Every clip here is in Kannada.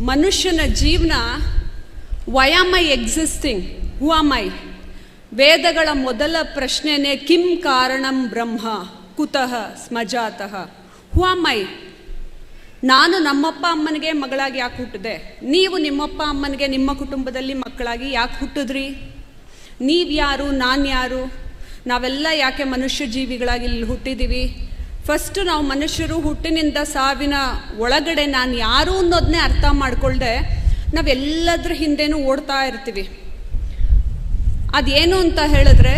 ಮನುಷ್ಯನ ಜೀವನ why am I existing I ವೇದಗಳ ಮೊದಲ ಪ್ರಶ್ನೆನೇ, ಕಿಂ ಕಾರಣಂ ಬ್ರಹ್ಮ? ಕುತಃ ಸ್ಮಜಾತಃ? ಹೂ ಆಮ್ ಐ ನಾನು ನಮ್ಮಪ್ಪ ಅಮ್ಮನಿಗೆ ಮಗಳಾಗಿ ಯಾಕೆ ಹುಟ್ಟಿದೆ? ನೀವು ನಿಮ್ಮಪ್ಪ ಅಮ್ಮನಿಗೆ ನಿಮ್ಮ ಕುಟುಂಬದಲ್ಲಿ ಮಕ್ಕಳಾಗಿ ಯಾಕೆ ಹುಟ್ಟಿದ್ರಿ? ನೀವು ಯಾರು ನಾನು ಯಾರು ನಾವೆಲ್ಲ ಯಾಕೆ ಮನುಷ್ಯ ಜೀವಿಗಳಾಗಿ ಇಲ್ಲಿ ಹುಟ್ಟಿದ್ದೀವಿ? ಫಸ್ಟು ನಾವು ಮನುಷ್ಯರು ಹುಟ್ಟಿನಿಂದ ಸಾವಿನ ಒಳಗಡೆ ನಾನು ಯಾರು ಅನ್ನೋದನ್ನೇ ಅರ್ಥ ಮಾಡಿಕೊಳ್ಳದೆ ನಾವೆಲ್ಲದ್ರ ಹಿಂದೆನೂ ಓಡ್ತಾ ಇರ್ತೀವಿ. ಅದೇನು ಅಂತ ಹೇಳಿದ್ರೆ,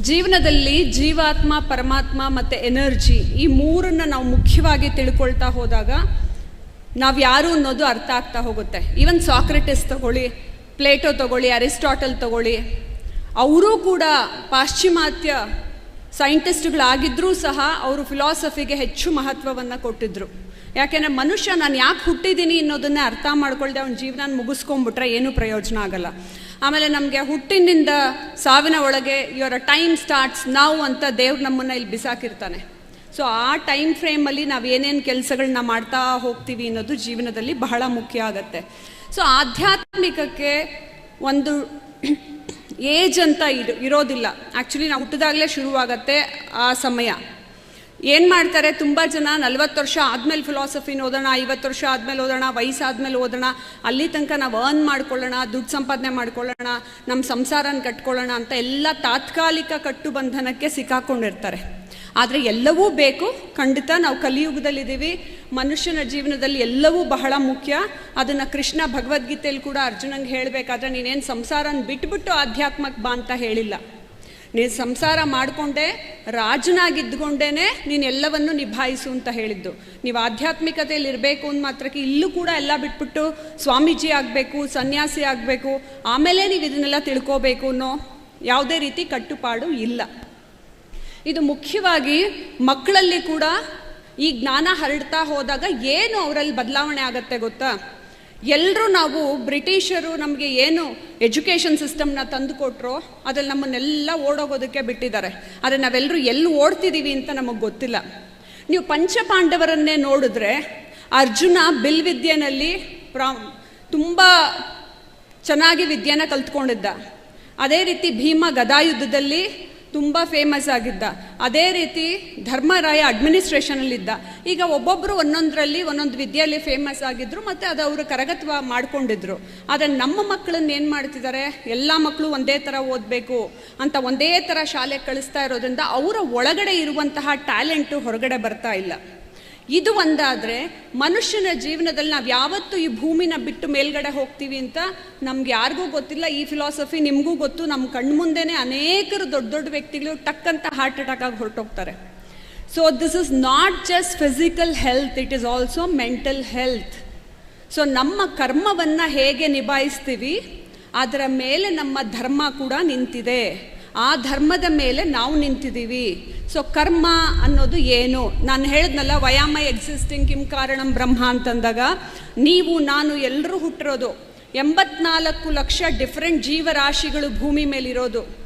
ಜೀವನದಲ್ಲಿ ಜೀವಾತ್ಮ, ಪರಮಾತ್ಮ ಮತ್ತು ಎನರ್ಜಿ ಈ ಮೂರನ್ನ ನಾವು ಮುಖ್ಯವಾಗಿ ತಿಳ್ಕೊಳ್ತಾ ಹೋದಾಗ ನಾವು ಯಾರು ಅನ್ನೋದು ಅರ್ಥ ಆಗ್ತಾ ಹೋಗುತ್ತೆ. ಈವನ್ ಸಾಕ್ರೆಟಿಸ್ ತಗೊಳ್ಳಿ ಪ್ಲೇಟೋ ತಗೊಳ್ಳಿ ಅರಿಸ್ಟಾಟಲ್ ತಗೊಳ್ಳಿ, ಅವರೂ ಕೂಡ ಪಾಶ್ಚಿಮಾತ್ಯ ಸೈಂಟಿಸ್ಟ್ಗಳಾಗಿದ್ದರೂ ಸಹ ಅವರು ಫಿಲಾಸಫಿಗೆ ಹೆಚ್ಚು ಮಹತ್ವವನ್ನು ಕೊಟ್ಟಿದ್ರು. ಯಾಕೆಂದರೆ ಮನುಷ್ಯ ನಾನು ಯಾಕೆ ಹುಟ್ಟಿದ್ದೀನಿ ಅನ್ನೋದನ್ನೇ ಅರ್ಥ ಮಾಡ್ಕೊಳ್ದೆ ಅವ್ನ ಜೀವನ ಮುಗಿಸ್ಕೊಂಬಿಟ್ರೆ ಏನೂ ಪ್ರಯೋಜನ ಆಗಲ್ಲ. ಆಮೇಲೆ ನಮಗೆ ಹುಟ್ಟಿನಿಂದ ಸಾವಿನ ಒಳಗೆ ಇವರ ಟೈಮ್ ಸ್ಟಾರ್ಟ್ಸ್ ನಾವು ಅಂತ ದೇವ್ರು ನಮ್ಮನ್ನು ಇಲ್ಲಿ ಬಿಸಾಕಿರ್ತಾನೆ. ಸೊ ಆ ಟೈಮ್ ಫ್ರೇಮಲ್ಲಿ ನಾವು ಏನೇನು ಕೆಲಸಗಳನ್ನ ಮಾಡ್ತಾ ಹೋಗ್ತೀವಿ ಅನ್ನೋದು ಜೀವನದಲ್ಲಿ ಬಹಳ ಮುಖ್ಯ ಆಗತ್ತೆ. ಸೊ ಆಧ್ಯಾತ್ಮಿಕಕ್ಕೆ ಒಂದು ಏಜ್ ಅಂತ ಇದು ಇರೋದಿಲ್ಲ. ಆ್ಯಕ್ಚುಲಿ ನಾವು ಹುಟ್ಟಿದಾಗಲೇ ಶುರುವಾಗತ್ತೆ ಆ ಸಮಯ. ಏನು ಮಾಡ್ತಾರೆ? ತುಂಬ ಜನ ನಲ್ವತ್ತು ವರ್ಷ ಆದಮೇಲೆ ಫಿಲಾಸಫಿನ ಓದೋಣ ಐವತ್ತು ವರ್ಷ ಆದಮೇಲೆ ಓದೋಣ, ವಯಸ್ಸಾದ್ಮೇಲೆ ಓದೋಣ, ಅಲ್ಲಿ ತನಕ ನಾವು ಅರ್ನ್ ಮಾಡ್ಕೊಳ್ಳೋಣ, ದುಡ್ಡು ಸಂಪಾದನೆ ಮಾಡ್ಕೊಳ್ಳೋಣ ನಮ್ಮ ಸಂಸಾರನ ಕಟ್ಕೊಳ್ಳೋಣ ಅಂತ ಎಲ್ಲ ತಾತ್ಕಾಲಿಕ ಕಟ್ಟುಬಂಧನಕ್ಕೆ ಸಿಕ್ಕಾಕೊಂಡಿರ್ತಾರೆ. ಆದರೆ ಎಲ್ಲವೂ ಬೇಕು. ಖಂಡಿತ ನಾವು ಕಲಿಯುಗದಲ್ಲಿದ್ದೀವಿ. ಮನುಷ್ಯನ ಜೀವನದಲ್ಲಿ ಎಲ್ಲವೂ ಬಹಳ ಮುಖ್ಯ. ಅದನ್ನು ಕೃಷ್ಣ ಭಗವದ್ಗೀತೆಯಲ್ಲಿ ಕೂಡ ಅರ್ಜುನಂಗೆ ಹೇಳಬೇಕಾದ್ರೆ, ನೀನೇನು ಸಂಸಾರನ ಬಿಟ್ಬಿಟ್ಟು ಆಧ್ಯಾತ್ಮಕ್ಕೆ ಬಾ ಅಂತ ಹೇಳಿಲ್ಲ. ನೀನು ಸಂಸಾರ ಮಾಡಿಕೊಂಡೇ ರಾಜನಾಗಿದ್ದುಕೊಂಡೇ ನೀನು ಎಲ್ಲವನ್ನು ನಿಭಾಯಿಸು ಅಂತ ಹೇಳಿದ್ದು. ನೀವು ಆಧ್ಯಾತ್ಮಿಕತೆಯಲ್ಲಿ ಇರಬೇಕು ಅಂದ ಮಾತ್ರಕ್ಕೆ ಇಲ್ಲೂ ಕೂಡ ಎಲ್ಲ ಬಿಟ್ಬಿಟ್ಟು ಸ್ವಾಮೀಜಿ ಆಗಬೇಕು, ಸನ್ಯಾಸಿ ಆಗಬೇಕು, ಆಮೇಲೆ ನೀವು ಇದನ್ನೆಲ್ಲ ತಿಳ್ಕೋಬೇಕು ಅನ್ನೋ ಯಾವುದೇ ರೀತಿ ಕಟ್ಟುಪಾಡು ಇಲ್ಲ. ಇದು ಮುಖ್ಯವಾಗಿ ಮಕ್ಕಳಲ್ಲಿ ಕೂಡ ಈ ಜ್ಞಾನ ಹರಡ್ತಾ ಹೋದಾಗ ಏನು ಅವರಲ್ಲಿ ಬದಲಾವಣೆ ಆಗತ್ತೆ ಗೊತ್ತಾ? ಎಲ್ಲರೂ ನಾವು ಬ್ರಿಟಿಷರು ನಮಗೆ ಏನು ಎಜುಕೇಷನ್ ಸಿಸ್ಟಮ್ನ ತಂದು ಕೊಟ್ಟರು ಅದ್ರಲ್ಲಿ ನಮ್ಮನ್ನೆಲ್ಲ ಓಡೋಗೋದಕ್ಕೆ ಬಿಟ್ಟಿದ್ದಾರೆ. ಆದರೆ ನಾವೆಲ್ಲರೂ ಎಲ್ಲಿ ಓಡ್ತಿದ್ದೀವಿ ಅಂತ ನಮಗೆ ಗೊತ್ತಿಲ್ಲ. ನೀವು ಪಂಚಪಾಂಡವರನ್ನೇ ನೋಡಿದ್ರೆ ಅರ್ಜುನ ಬಿಲ್ವಿದ್ಯೆನಲ್ಲಿ ಪ್ರಾ, ತುಂಬ ಚೆನ್ನಾಗಿ ವಿದ್ಯೆನ ಕಲ್ತ್ಕೊಂಡಿದ್ದ. ಅದೇ ರೀತಿ ಭೀಮ ಗದಾಯುದ್ಧದಲ್ಲಿ ತುಂಬ ಫೇಮಸ್ ಆಗಿದ್ದ. ಅದೇ ರೀತಿ ಧರ್ಮರಾಯ ಅಡ್ಮಿನಿಸ್ಟ್ರೇಷನಲ್ಲಿದ್ದ ಈಗ ಒಬ್ಬೊಬ್ಬರು ಒಂದೊಂದರಲ್ಲಿ ಒಂದೊಂದು ವಿದ್ಯೆಯಲ್ಲಿ ಫೇಮಸ್ ಆಗಿದ್ದರು ಮತ್ತು ಅದು ಅವರು ಕರಗತ್ವ ಮಾಡ್ಕೊಂಡಿದ್ರು. ಆದರೆ ನಮ್ಮ ಮಕ್ಕಳನ್ನ ಏನು ಮಾಡ್ತಿದ್ದಾರೆ ಎಲ್ಲ ಮಕ್ಕಳು ಒಂದೇ ಥರ ಓದಬೇಕು ಅಂತ ಒಂದೇ ಥರ ಶಾಲೆ ಕಳಿಸ್ತಾ ಇರೋದ್ರಿಂದ ಅವರ ಒಳಗಡೆ ಇರುವಂತಹ ಟ್ಯಾಲೆಂಟು ಹೊರಗಡೆ ಬರ್ತಾ ಇಲ್ಲ. ಇದು ಒಂದಾದರೆ ಮನುಷ್ಯನ ಜೀವನದಲ್ಲಿ ನಾವು ಯಾವತ್ತೂ ಈ ಭೂಮಿನ ಬಿಟ್ಟು ಮೇಲ್ಗಡೆ ಹೋಗ್ತೀವಿ ಅಂತ ನಮ್ಗೆ ಯಾರಿಗೂ ಗೊತ್ತಿಲ್ಲ. ಈ ಫಿಲಾಸಫಿ ನಿಮಗೂ ಗೊತ್ತು. ನಮ್ಮ ಕಣ್ಮುಂದೆನೇ ಅನೇಕರು ದೊಡ್ಡ ದೊಡ್ಡ ವ್ಯಕ್ತಿಗಳು ಟಕ್ಕಂತ ಹಾರ್ಟ್ ಅಟ್ಯಾಕ್ ಆಗಿ ಹೊರಟೋಗ್ತಾರೆ. So this is not just physical health it is also mental health so ನಮ್ಮ ಕರ್ಮವನ್ನು ಹೇಗೆ ನಿಭಾಯಿಸ್ತೀವಿ? ಅದರ ಮೇಲೆ ನಮ್ಮ ಧರ್ಮ ಕೂಡ ನಿಂತಿದೆ. ಆ ಧರ್ಮದ ಮೇಲೆ ನಾವು ನಿಂತಿದ್ದೀವಿ. ಸೊ ಕರ್ಮ ಅನ್ನೋದು ಏನು? ನಾನು ಹೇಳಿದ್ನಲ್ಲ, ವಯಾಮ ಎಕ್ಸಿಸ್ಟಿಂಗ್ ಕಿಂ ಕಾರಣಂ ಬ್ರಹ್ಮ ಅಂತಂದಾಗ, ನೀವು, ನಾನು ಎಲ್ಲರೂ ಹುಟ್ಟಿರೋದು ಎಂಬತ್ನಾಲ್ಕು ಲಕ್ಷ ಡಿಫ್ರೆಂಟ್ ಜೀವರಾಶಿಗಳು ಭೂಮಿ ಮೇಲಿರೋದು.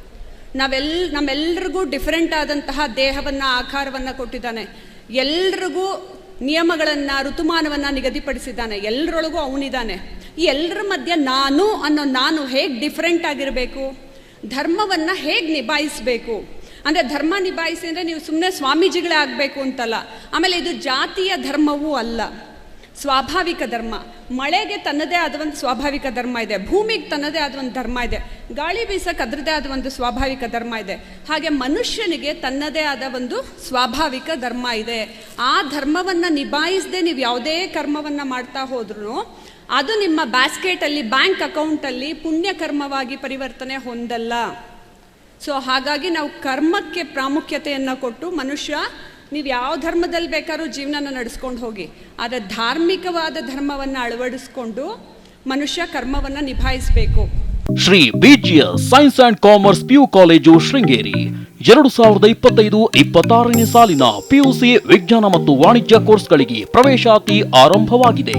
ನಾವೆಲ್, ನಮ್ಮೆಲ್ರಿಗೂ ಡಿಫ್ರೆಂಟ್ ಆದಂತಹ ದೇಹವನ್ನು, ಆಕಾರವನ್ನು ಕೊಟ್ಟಿದ್ದಾನೆ. ಎಲ್ರಿಗೂ ನಿಯಮಗಳನ್ನು, ಋತುಮಾನವನ್ನು ನಿಗದಿಪಡಿಸಿದ್ದಾನೆ. ಎಲ್ಲರೊಳಗೂ ಅವನಿದ್ದಾನೆ. ಈ ಎಲ್ಲರ ಮಧ್ಯೆ ನಾನು ಅನ್ನೋ ನಾನು ಹೇಗೆ ಡಿಫ್ರೆಂಟ್ ಆಗಿರಬೇಕು? ಧರ್ಮವನ್ನು ಹೇಗೆ ನಿಭಾಯಿಸಬೇಕು? ಅಂದರೆ ಧರ್ಮ ನಿಭಾಯಿಸಿ ಅಂದರೆ ನೀವು ಸುಮ್ಮನೆ ಸ್ವಾಮೀಜಿಗಳೇ ಆಗಬೇಕು ಅಂತಲ್ಲ. ಆಮೇಲೆ ಇದು ಜಾತಿಯ ಧರ್ಮವೂ ಅಲ್ಲ. ಸ್ವಾಭಾವಿಕ ಧರ್ಮ. ಮಳೆಗೆ ತನ್ನದೇ ಆದ ಒಂದು ಸ್ವಾಭಾವಿಕ ಧರ್ಮ ಇದೆ. ಭೂಮಿಗೆ ತನ್ನದೇ ಆದ ಒಂದು ಧರ್ಮ ಇದೆ. ಗಾಳಿ ಬೀಸಕ್ಕೆ ಅದರದೇ ಆದ ಒಂದು ಸ್ವಾಭಾವಿಕ ಧರ್ಮ ಇದೆ. ಹಾಗೆ ಮನುಷ್ಯನಿಗೆ ತನ್ನದೇ ಆದ ಒಂದು ಸ್ವಾಭಾವಿಕ ಧರ್ಮ ಇದೆ. ಆ ಧರ್ಮವನ್ನು ನಿಭಾಯಿಸದೆ ನೀವು ಯಾವುದೇ ಕರ್ಮವನ್ನು ಮಾಡ್ತಾ ಹೋದ್ರೂ ಅದು ನಿಮ್ಮ ಬ್ಯಾಸ್ಕೆಟಲ್ಲಿ ಬ್ಯಾಂಕ್ ಅಕೌಂಟಲ್ಲಿ ಪುಣ್ಯ ಕರ್ಮವಾಗಿ ಪರಿವರ್ತನೆ ಹೊಂದಲ್ಲ. ಸೊ ಹಾಗಾಗಿ ನಾವು ಕರ್ಮಕ್ಕೆ ಪ್ರಾಮುಖ್ಯತೆಯನ್ನು ಕೊಟ್ಟು ಮನುಷ್ಯ, ನೀವು ಯಾವ ಧರ್ಮದಲ್ಲಿ ಬೇಕಾದ್ರೂ ಜೀವನನ ನಡೆಸ್ಕೊಂಡು ಹೋಗಿ ಆದರೆ ಧಾರ್ಮಿಕವಾದ ಧರ್ಮವನ್ನು ಅಳವಡಿಸ್ಕೊಂಡು ಮನುಷ್ಯ ಕರ್ಮವನ್ನು ನಿಭಾಯಿಸಬೇಕು. Shri ಬಿಜಿಯ science and commerce PU college Sringeri. ಎರಡು ಸಾವಿರದ ಇಪ್ಪತ್ತೈದು ಇಪ್ಪತ್ತಾರನೇ ಸಾಲಿನ ಪಿಯುಸಿ ವಿಜ್ಞಾನ ಮತ್ತು ವಾಣಿಜ್ಯ ಕೋರ್ಸ್ಗಳಿಗೆ ಪ್ರವೇಶಾತಿ ಆರಂಭವಾಗಿದೆ.